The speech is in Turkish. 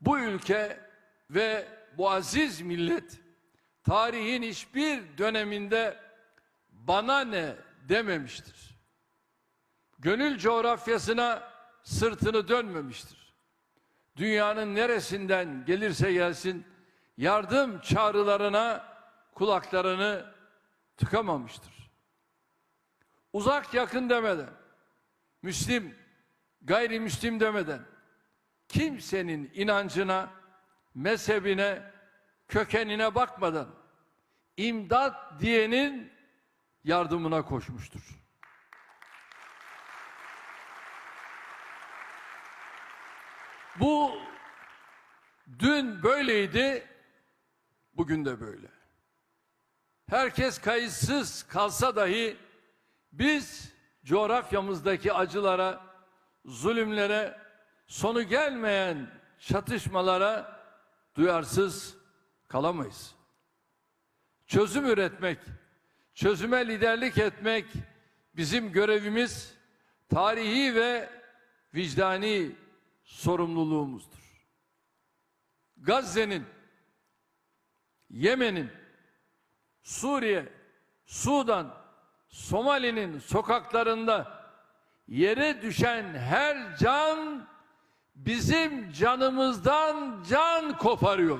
Bu ülke ve bu aziz millet tarihin hiçbir döneminde bana ne dememiştir. Gönül coğrafyasına sırtını dönmemiştir. Dünyanın neresinden gelirse gelsin yardım çağrılarına kulaklarını tıkamamıştır. Uzak yakın demeden, Müslim, gayrimüslim demeden, kimsenin inancına, mezhebine, kökenine bakmadan imdat diyenin yardımına koşmuştur. Bu dün böyleydi, bugün de böyle. Herkes kayıtsız kalsa dahi biz coğrafyamızdaki acılara, zulümlere, sonu gelmeyen çatışmalara duyarsız kalamayız. Çözüm üretmek, çözüme liderlik etmek bizim görevimiz, tarihi ve vicdani sorumluluğumuzdur. Gazze'nin, Yemen'in, Suriye, Sudan, Somali'nin sokaklarında yere düşen her can bizim canımızdan can koparıyor.